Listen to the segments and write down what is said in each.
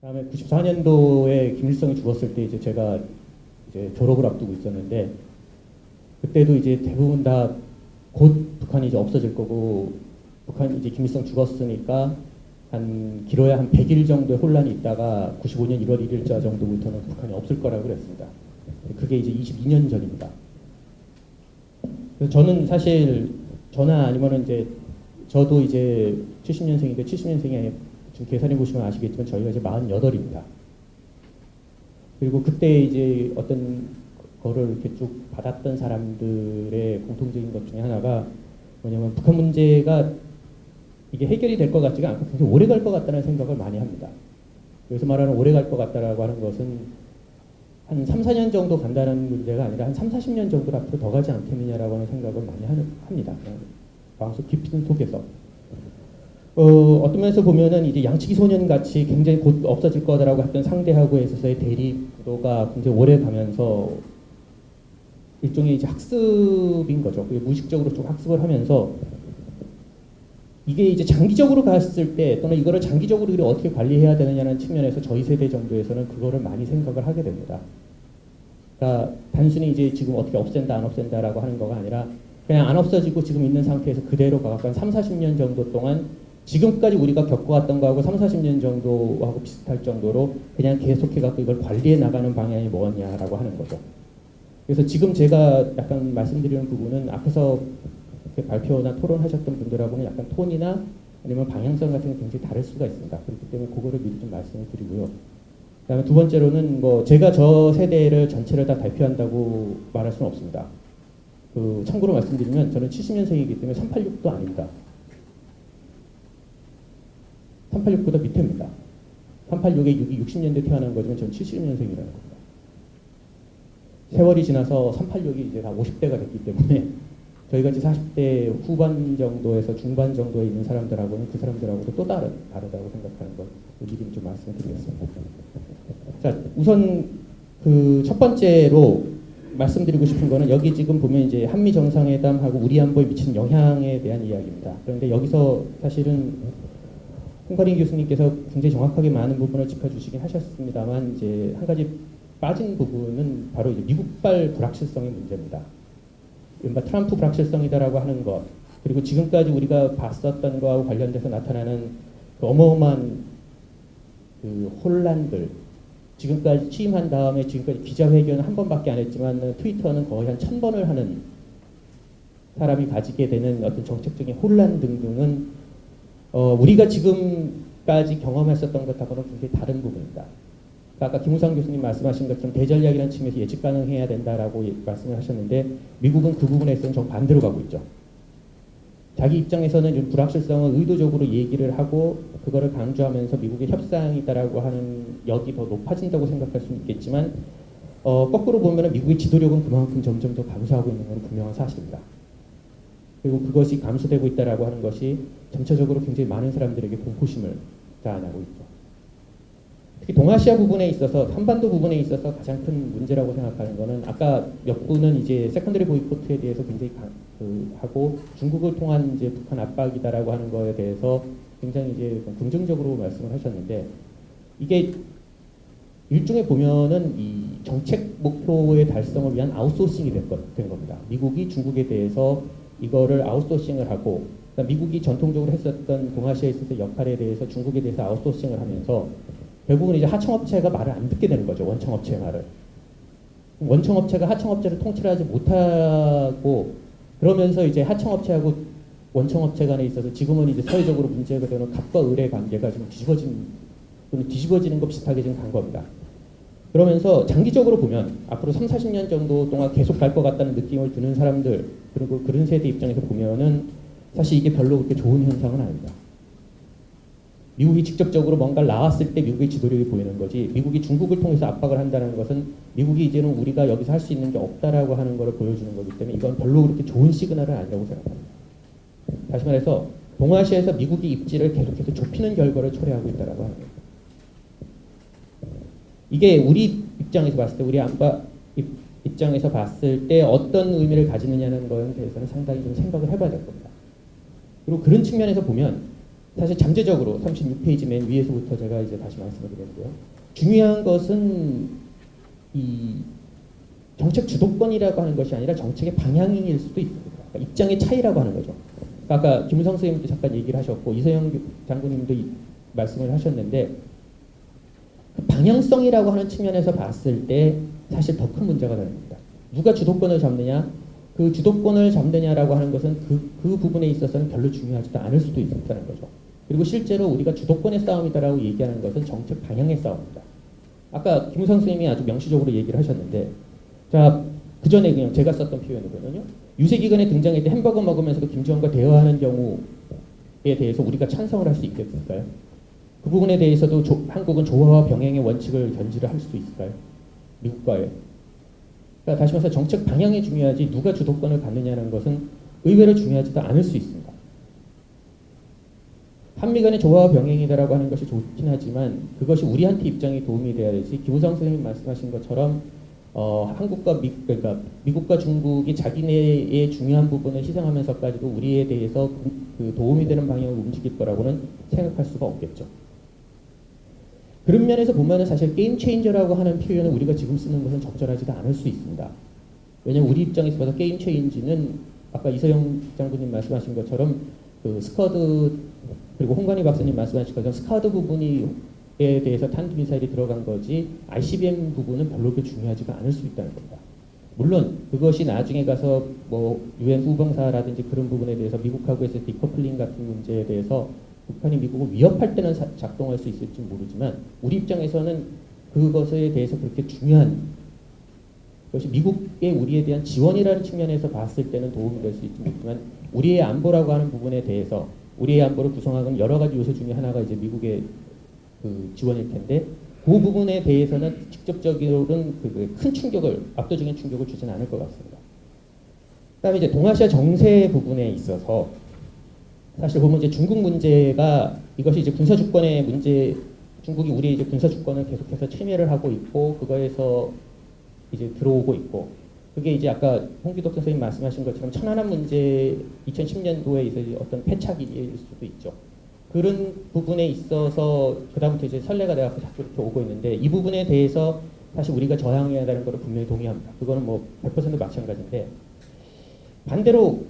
그다음에 94년도에 김일성이 죽었을 때 이제 제가 이제 졸업을 앞두고 있었는데 그때도 이제 대부분 다 곧 북한이 이제 없어질 거고 북한 이제 김일성 죽었으니까 한 길어야 한 100일 정도의 혼란이 있다가 95년 1월 1일자 정도부터는 북한이 없을 거라고 그랬습니다. 그게 이제 22년 전입니다. 그래서 저는 사실 저나 아니면은 이제 저도 이제 70년생인데 70년생에 지금 계산해 보시면 아시겠지만 저희가 이제 48입니다. 그리고 그때 이제 어떤 거를 이렇게 쭉 받았던 사람들의 공통적인 것 중에 하나가 뭐냐면 북한 문제가 이게 해결이 될 것 같지가 않고 굉장히 오래 갈 것 같다는 생각을 많이 합니다. 여기서 말하는 오래 갈 것 같다라고 하는 것은 한 3, 4년 정도 간다는 문제가 아니라 한 3, 40년 정도 앞으로 더 가지 않겠느냐라고 하는 생각을 많이 하는, 합니다. 마음속 깊은 속에서. 어, 어떤 면에서 보면은 이제 양치기 소년 같이 굉장히 곧 없어질 거다라고 했던 상대하고에 있어서의 대립도가 굉장히 오래 가면서 일종의 이제 학습인 거죠. 무의식적으로 좀 학습을 하면서 이게 이제 장기적으로 갔을 때 또는 이거를 장기적으로 우리가 어떻게 관리해야 되느냐는 측면에서 저희 세대 정도에서는 그거를 많이 생각을 하게 됩니다. 그러니까 단순히 이제 지금 어떻게 없앤다 안 없앤다라고 하는 거가 아니라 그냥 안 없어지고 지금 있는 상태에서 그대로 한 3, 40년 정도 동안 지금까지 우리가 겪어왔던 거하고 3, 40년 정도하고 비슷할 정도로 그냥 계속해갖고 이걸 관리해 나가는 방향이 뭐냐라고 하는 거죠. 그래서 지금 제가 약간 말씀드리는 부분은 앞에서 발표나 토론하셨던 분들하고는 약간 톤이나 아니면 방향성 같은 게 굉장히 다를 수가 있습니다. 그렇기 때문에 그거를 미리 좀 말씀을 드리고요. 그다음에 두 번째로는 뭐 제가 저 세대를 전체를 다 대표한다고 말할 수는 없습니다. 그 참고로 말씀드리면 저는 70년생이기 때문에 386도 아닙니다. 386보다 밑에입니다. 386에 6이 60년대 태어난 거지만 저는 70년생이라는 겁니다. 세월이 지나서 386이 이제 다 50대가 됐기 때문에 저희가 이제 40대 후반 정도에서 중반 정도에 있는 사람들하고는 그 사람들하고도 또 다른, 다르다고 생각하는 것 미리 좀 말씀을 드리겠습니다. 자, 우선 그 첫 번째로 말씀드리고 싶은 거는 여기 지금 보면 이제 한미 정상회담하고 우리 안보에 미치는 영향에 대한 이야기입니다. 그런데 여기서 사실은 홍가린 교수님께서 굉장히 정확하게 많은 부분을 짚어주시긴 하셨습니다만 이제 한 가지 빠진 부분은 바로 이제 미국발 불확실성의 문제입니다. 이른바 트럼프 불확실성이다라고 하는 것 그리고 지금까지 우리가 봤었던 거하고 관련돼서 나타나는 그 어마어마한 그 혼란들 지금까지 취임한 다음에 지금까지 기자회견 한 번밖에 안 했지만 트위터는 거의 한 천 번을 하는 사람이 가지게 되는 어떤 정책적인 혼란 등등은 어, 우리가 지금까지 경험했었던 것하고는 굉장히 다른 부분입니다. 그러니까 아까 김우상 교수님 말씀하신 것처럼 대전략이라는 측면에서 예측 가능해야 된다라고 예- 말씀을 하셨는데 미국은 그 부분에 있어서는 정반대로 가고 있죠. 자기 입장에서는 좀 불확실성을 의도적으로 얘기를 하고 그거를 강조하면서 미국의 협상이다라고 하는 역이 더 높아진다고 생각할 수는 있겠지만 어, 거꾸로 보면 미국의 지도력은 그만큼 점점 더 감소하고 있는 건 분명한 사실입니다. 그리고 그것이 감소되고 있다라고 하는 것이 전체적으로 굉장히 많은 사람들에게 공포심을 자아나고 있죠. 특히 동아시아 부분에 있어서 한반도 부분에 있어서 가장 큰 문제라고 생각하는 거는 아까 몇 분은 이제 세컨더리 보이코트에 대해서 굉장히 가, 그, 하고 중국을 통한 이제 북한 압박이다라고 하는 거에 대해서 굉장히 이제 좀 긍정적으로 말씀을 하셨는데 이게 일종의 보면은 이 정책 목표의 달성을 위한 아웃소싱이 된, 것, 된 겁니다. 미국이 중국에 대해서 이거를 아웃소싱을 하고 그러니까 미국이 전통적으로 했었던 동아시아에 있어서 역할에 대해서 중국에 대해서 아웃소싱을 하면서 결국은 이제 하청업체가 말을 안 듣게 되는 거죠. 원청업체의 말을. 원청업체가 하청업체를 통치하지 못하고 그러면서 이제 하청업체하고 원청업체 간에 있어서 지금은 이제 사회적으로 문제가 되는 갑과 을의 관계가 좀 뒤집어진 또는 뒤집어지는 것 비슷하게 지금 간 겁니다. 그러면서 장기적으로 보면 앞으로 3, 40년 정도 동안 계속 갈 것 같다는 느낌을 드는 사람들 그리고 그런 세대 입장에서 보면은 사실 이게 별로 그렇게 좋은 현상은 아닙니다. 미국이 직접적으로 뭔가를 나왔을 때 미국의 지도력이 보이는 거지 미국이 중국을 통해서 압박을 한다는 것은 미국이 이제는 우리가 여기서 할 수 있는 게 없다라고 하는 것을 보여주는 거기 때문에 이건 별로 그렇게 좋은 시그널은 아니라고 생각합니다. 다시 말해서 동아시아에서 미국이 입지를 계속해서 좁히는 결과를 초래하고 있다라고 하는 거예요. 이게 우리 입장에서 봤을 때 우리 안바 입- 입장에서 봤을 때 어떤 의미를 가지느냐는 거에 대해서는 상당히 좀 생각을 해봐야 될 겁니다. 그리고 그런 측면에서 보면 사실 잠재적으로 36페이지 맨 위에서부터 제가 이제 다시 말씀을 드렸는데요. 중요한 것은 이 정책 주도권이라고 하는 것이 아니라 정책의 방향일 수도 있습니다. 그러니까 입장의 차이라고 하는 거죠. 그러니까 아까 김우성 선생님도 잠깐 얘기를 하셨고 이서영 장군님도 이- 말씀을 하셨는데 그 방향성이라고 하는 측면에서 봤을 때 사실 더 큰 문제가 겁니다. 누가 주도권을 잡느냐? 그 주도권을 잡느냐라고 하는 것은 그, 그 부분에 있어서는 별로 중요하지도 않을 수도 있다는 거죠. 그리고 실제로 우리가 주도권의 싸움이다라고 얘기하는 것은 정책 방향의 싸움입니다. 아까 김우성 선생님이 아주 명시적으로 얘기를 하셨는데, 자, 그 전에 그냥 제가 썼던 표현이거든요. 유세기간에 등장했던 햄버거 먹으면서도 김정은과 대화하는 경우에 대해서 우리가 찬성을 할 수 있겠을까요? 그 부분에 대해서도 조- 한국은 조화와 병행의 원칙을 견지를 할 수도 있을까요? 미국과의. 그러니까 다시 말해서 정책 방향이 중요하지 누가 주도권을 갖느냐는 것은 의외로 중요하지도 않을 수 있습니다. 한미 간의 조화와 병행이다라고 하는 것이 좋긴 하지만 그것이 우리한테 입장에 도움이 돼야 되지 김우성 선생님 말씀하신 것처럼 어, 한국과 미, 그러니까 미국과 중국이 자기네의 중요한 부분을 희생하면서까지도 우리에 대해서 그, 그 도움이 되는 방향으로 움직일 거라고는 생각할 수가 없겠죠. 그런 면에서 보면은 사실 게임 체인저라고 하는 표현을 우리가 지금 쓰는 것은 적절하지도 않을 수 있습니다. 왜냐하면 우리 입장에서 봐서 게임 체인지는 아까 이서영 장군님 말씀하신 것처럼 그 스커드 그리고 홍관희 박사님 말씀하신 것처럼 스커드 부분이 에 대해서 탄도 미사일이 들어간 거지 ICBM 부분은 별로 그렇게 중요하지가 않을 수 있다는 겁니다. 물론 그것이 나중에 가서 뭐 유엔 후방사라든지 그런 부분에 대해서 미국하고 했을 때 디커플링 같은 문제에 대해서 북한이 미국을 위협할 때는 사- 작동할 수 있을지 모르지만 우리 입장에서는 그것에 대해서 그렇게 중요한 그것이 미국의 우리에 대한 지원이라는 측면에서 봤을 때는 도움이 될 수 있지 모르지만 우리의 안보라고 하는 부분에 대해서 우리의 안보를 구성하는 여러 가지 요소 중에 하나가 이제 미국의 그 지원일 텐데 그 부분에 대해서는 직접적으로는 그 큰 충격을 압도적인 충격을 주지는 않을 것 같습니다. 그다음에 이제 동아시아 정세 부분에 있어서 사실 보면 이제 중국 문제가 이것이 이제 군사 주권의 문제 중국이 우리 이제 군사 주권을 계속해서 침해를 하고 있고 그거에서 이제 들어오고 있고 그게 이제 아까 홍기덕 선생님 말씀하신 것처럼 천안함 문제 2010년도에 이제 어떤 패착일 수도 있죠. 그런 부분에 있어서 그다음부터 이제 선례가 돼갖고 자꾸 이렇게 오고 있는데 이 부분에 대해서 사실 우리가 저항해야 하는 거를 분명히 동의합니다. 그거는 뭐 100% 마찬가지인데 반대로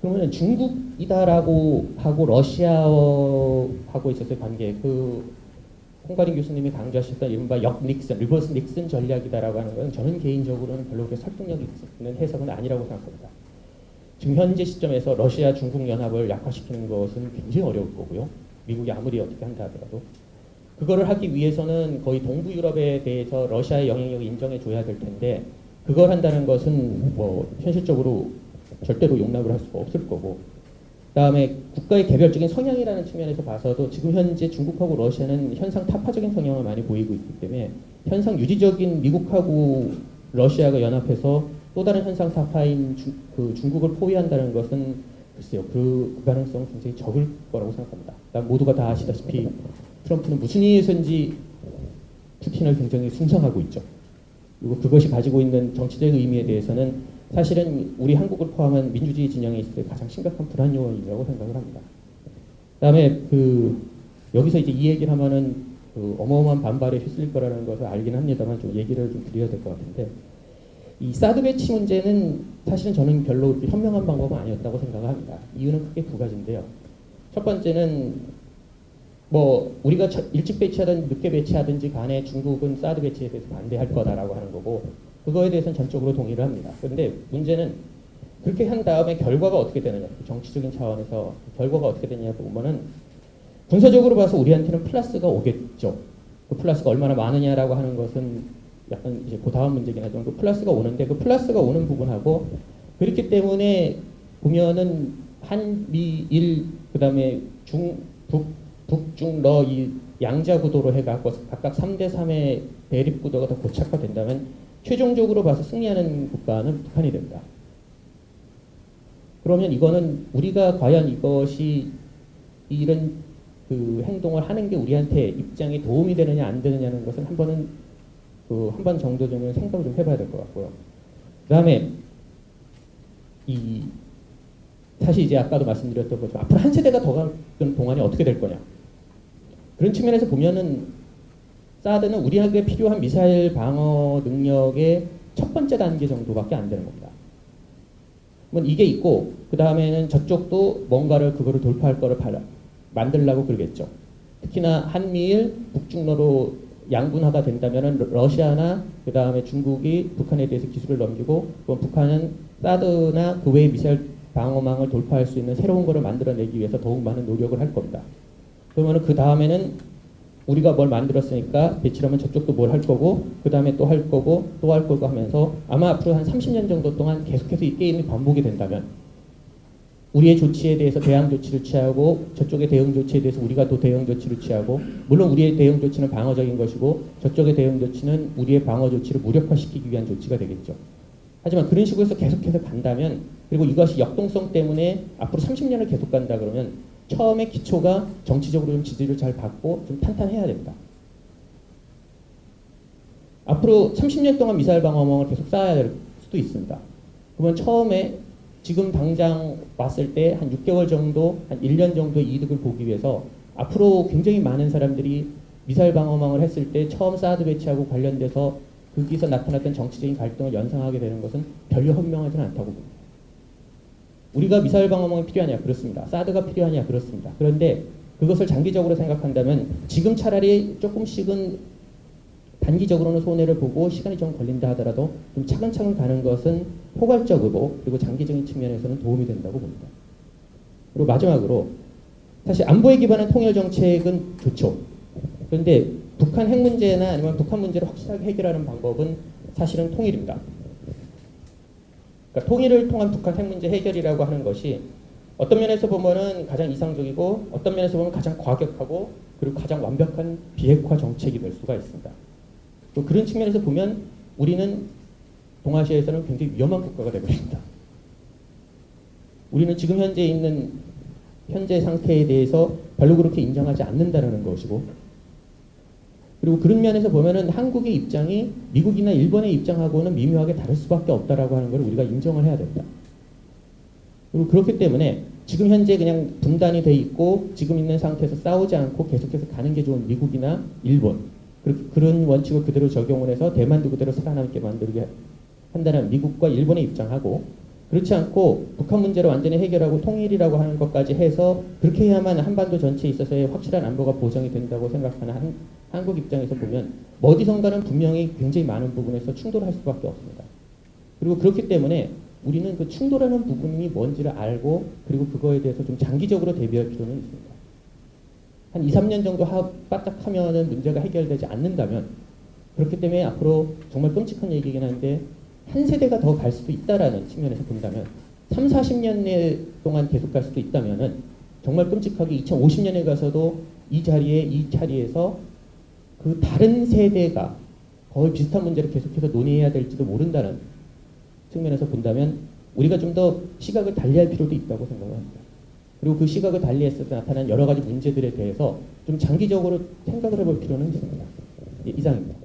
그러면 중국이다라고 하고 러시아하고 있었을 관계 그 홍가린 교수님이 강조하셨던 이른바 역 닉슨, 리버스 닉슨 전략이다라고 하는 건 저는 개인적으로는 별로 그렇게 설득력이 있는 해석은 아니라고 생각합니다. 지금 현재 시점에서 러시아 중국 연합을 약화시키는 것은 굉장히 어려울 거고요. 미국이 아무리 어떻게 한다 하더라도 그거를 하기 위해서는 거의 동부 유럽에 대해서 러시아의 영향력을 인정해 줘야 될 텐데 그걸 한다는 것은 뭐 현실적으로 절대로 용납을 할 수가 없을 거고 그다음에 국가의 개별적인 성향이라는 측면에서 봐서도 지금 현재 중국하고 러시아는 현상 타파적인 성향을 많이 보이고 있기 때문에 현상 유지적인 미국하고 러시아가 연합해서 또 다른 현상 타파인 주- 그 중국을 포위한다는 것은 글쎄요 그, 그 가능성은 굉장히 적을 거라고 생각합니다. 모두가 다 아시다시피 트럼프는 무슨 이유에서인지 푸틴을 굉장히 숭상하고 있죠. 그리고 그것이 가지고 있는 정치적 의미에 대해서는 사실은 우리 한국을 포함한 민주주의 진영에 있을 때 가장 심각한 불안 요인이라고 생각을 합니다. 그다음에 그 여기서 이제 이 얘기를 하면은 그 어마어마한 반발에 휩쓸릴 거라는 것을 알긴 합니다만 좀 얘기를 좀 드려야 될 것 같은데 이 사드 배치 문제는 사실은 저는 별로 현명한 방법은 아니었다고 생각을 합니다. 이유는 크게 두 가지인데요. 첫 번째는 뭐 우리가 처- 일찍 배치하든 늦게 배치하든지 간에 중국은 사드 배치에 대해서 반대할 거다라고 하는 거고 그거에 대해서는 전적으로 동의를 합니다. 그런데 문제는 그렇게 한 다음에 결과가 어떻게 되느냐 정치적인 차원에서 결과가 어떻게 되느냐 보면은 군사적으로 봐서 우리한테는 플러스가 오겠죠. 그 플러스가 얼마나 많으냐라고 하는 것은 약간 이제 그 다음 문제긴 하지만 그 플러스가 오는데 그 플러스가 오는 부분하고 그렇기 때문에 보면은 한미일 그다음에 중북 북중러 이 양자 구도로 해갖고 각각 3대 3의 대립 구도가 더 고착화된다면 최종적으로 봐서 승리하는 국가는 북한이 됩니다. 그러면 이거는 우리가 과연 이것이 이런 그 행동을 하는 게 우리한테 입장에 도움이 되느냐 안 되느냐는 것은 한 번은 그 한 번 정도 좀 생각을 좀 해봐야 될 것 같고요. 그 다음에 이 사실 이제 아까도 말씀드렸던 것처럼 앞으로 한 세대가 더 가는 동안에 어떻게 될 거냐. 그런 측면에서 보면은 사드는 우리에게 필요한 미사일 방어 능력의 첫 번째 단계 정도밖에 안 되는 겁니다. 뭐 이게 있고 그 다음에는 저쪽도 뭔가를 그거를 돌파할 거를 발- 만들려고 그러겠죠. 특히나 한미일 북중로로 양분화가 된다면은 러- 러시아나 그 다음에 중국이 북한에 대해서 기술을 넘기고 그럼 북한은 사드나 그 외의 미사일 방어망을 돌파할 수 있는 새로운 거를 만들어내기 위해서 더욱 많은 노력을 할 겁니다. 그러면은 그 다음에는 우리가 뭘 만들었으니까 배치하면 저쪽도 뭘 할 거고 그 다음에 또 할 거고 또 할 거고 하면서 아마 앞으로 한 30년 정도 동안 계속해서 이 게임이 반복이 된다면 우리의 조치에 대해서 대항 조치를 취하고 저쪽의 대응 조치에 대해서 우리가 또 대응 조치를 취하고 물론 우리의 대응 조치는 방어적인 것이고 저쪽의 대응 조치는 우리의 방어 조치를 무력화시키기 위한 조치가 되겠죠. 하지만 그런 식으로 해서 계속해서 간다면 그리고 이것이 역동성 때문에 앞으로 30년을 계속 간다 그러면 처음에 기초가 정치적으로 좀 지지를 잘 받고 좀 탄탄해야 됩니다. 앞으로 30년 동안 미사일 방어망을 계속 쌓아야 될 수도 있습니다. 그러면 처음에 지금 당장 왔을 때 한 6개월 정도, 한 1년 정도의 이득을 보기 위해서 앞으로 굉장히 많은 사람들이 미사일 방어망을 했을 때 처음 사드 배치하고 관련돼서 거기서 나타났던 정치적인 갈등을 연상하게 되는 것은 별로 현명하지는 않다고 봅니다. 우리가 미사일 방어망이 필요하냐? 그렇습니다. 사드가 필요하냐? 그렇습니다. 그런데 그것을 장기적으로 생각한다면 지금 차라리 조금씩은 단기적으로는 손해를 보고 시간이 좀 걸린다 하더라도 좀 차근차근 가는 것은 포괄적이고 그리고 장기적인 측면에서는 도움이 된다고 봅니다. 그리고 마지막으로 사실 안보에 기반한 통일 정책은 좋죠. 그런데 북한 핵 문제나 아니면 북한 문제를 확실하게 해결하는 방법은 사실은 통일입니다. 그러니까 통일을 통한 북한 핵 문제 해결이라고 하는 것이 어떤 면에서 보면은 가장 이상적이고 어떤 면에서 보면 가장 과격하고 그리고 가장 완벽한 비핵화 정책이 될 수가 있습니다. 또 그런 측면에서 보면 우리는 동아시아에서는 굉장히 위험한 국가가 되버립니다. 우리는 지금 현재 있는 현재 상태에 대해서 별로 그렇게 인정하지 않는다는 것이고 그리고 그런 면에서 보면은 한국의 입장이 미국이나 일본의 입장하고는 미묘하게 다를 수밖에 없다라고 하는 걸 우리가 인정을 해야 됩니다. 그리고 그렇기 때문에 지금 현재 그냥 분단이 돼 있고 지금 있는 상태에서 싸우지 않고 계속해서 가는 게 좋은 미국이나 일본 그- 그런 원칙을 그대로 적용을 해서 대만도 그대로 살아남게 만들게 한다는 미국과 일본의 입장하고 그렇지 않고 북한 문제를 완전히 해결하고 통일이라고 하는 것까지 해서 그렇게 해야만 한반도 전체에 있어서의 확실한 안보가 보장이 된다고 생각하는 한, 한국 입장에서 보면 뭐 어디선가는 분명히 굉장히 많은 부분에서 충돌할 수밖에 없습니다. 그리고 그렇기 때문에 우리는 그 충돌하는 부분이 뭔지를 알고 그리고 그거에 대해서 좀 장기적으로 대비할 필요는 있습니다. 한 2, 3년 정도 하, 바짝 하면은 문제가 해결되지 않는다면 그렇기 때문에 앞으로 정말 끔찍한 얘기긴 한데 한 세대가 더 갈 수도 있다라는 측면에서 본다면 3, 40년 동안 계속 갈 수도 있다면은 정말 끔찍하게 2050년에 가서도 이 자리에 이 자리에서 그 다른 세대가 거의 비슷한 문제를 계속해서 논의해야 될지도 모른다는 측면에서 본다면 우리가 좀 더 시각을 달리할 필요도 있다고 생각을 합니다. 그리고 그 시각을 달리했을 때 나타난 여러 가지 문제들에 대해서 좀 장기적으로 생각을 해볼 필요는 있습니다. 예, 이상입니다.